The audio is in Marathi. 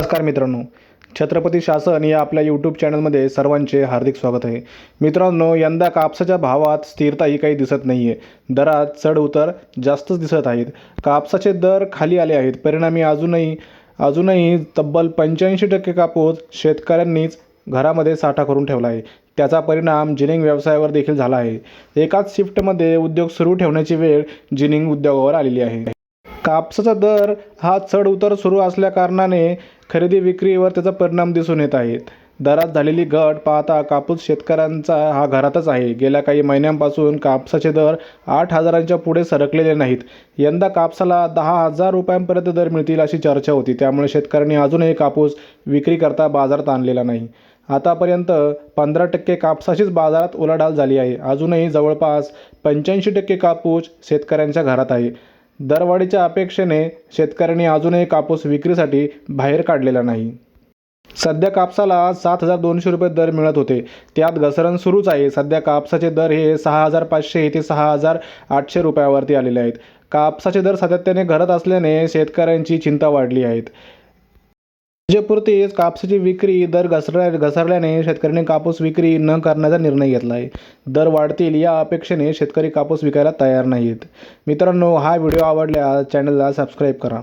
नमस्कार मित्रांनो. छत्रपती शासन या आपल्या यूट्यूब चॅनलमध्ये सर्वांचे हार्दिक स्वागत आहे. मित्रांनो यंदा कापसाच्या भावात स्थिरता ही काही दिसत नाही आहे दरात चढ उतर जास्तच दिसत आहेत. कापसाचे दर खाली आले आहेत. परिणामी अजूनही अजूनही तब्बल पंच्याऐंशी टक्के कापूस शेतकऱ्यांनीच घरामध्ये साठा करून ठेवला आहे. त्याचा परिणाम जिनिंग व्यवसायावर देखील झाला आहे. एकाच शिफ्टमध्ये उद्योग सुरू ठेवण्याची वेळ जिनिंग उद्योगावर आलेली आहे. कापसाचा दर हा चढ उतर सुरू असल्याकारणाने खरेदी विक्रीवर त्याचा परिणाम दिसून येत आहेत दरात झालेली घट पाहता कापूस शेतकऱ्यांचा हा घरातच आहे. गेल्या काही महिन्यांपासून कापसाचे दर आठ हजारांच्या पुढे सरकलेले नाहीत. यंदा कापसाला दहा हजार रुपयांपर्यंत दर मिळतील अशी चर्चा होती. त्यामुळे शेतकऱ्यांनी अजूनही कापूस विक्रीकरता बाजारात आणलेला नाही. आतापर्यंत पंधरा टक्के कापसाचीच बाजारात उलाढाल झाली आहे. अजूनही जवळपास पंच्याऐंशी टक्के कापूस शेतकऱ्यांच्या घरात आहे. दरवाढीच्या अपेक्षेने शेतकऱ्यांनी अजूनही कापूस विक्रीसाठी बाहेर काढलेला नाही. सध्या कापसाला सात हजार दोनशे रुपये दर मिळत होते. त्यात घसरण सुरूच आहे. सध्या कापसाचे दर हे सहा हजार पाचशे ते सहा हजार आठशे रुपयावरती आलेले आहेत. कापसाचे दर सातत्याने घडत असल्याने शेतकऱ्यांची चिंता वाढली आहेत पुरतीच कापसाची विक्री दर घसरल्या घसरल्याने शेतकऱ्यांनी कापूस विक्री न करण्याचा निर्णय घेतला आहे दर वाढतील या अपेक्षेने शेतकरी कापूस विकायला तयार नाहीत. मित्रांनो हा व्हिडिओ आवडल्यास चॅनलला सबस्क्राईब करा.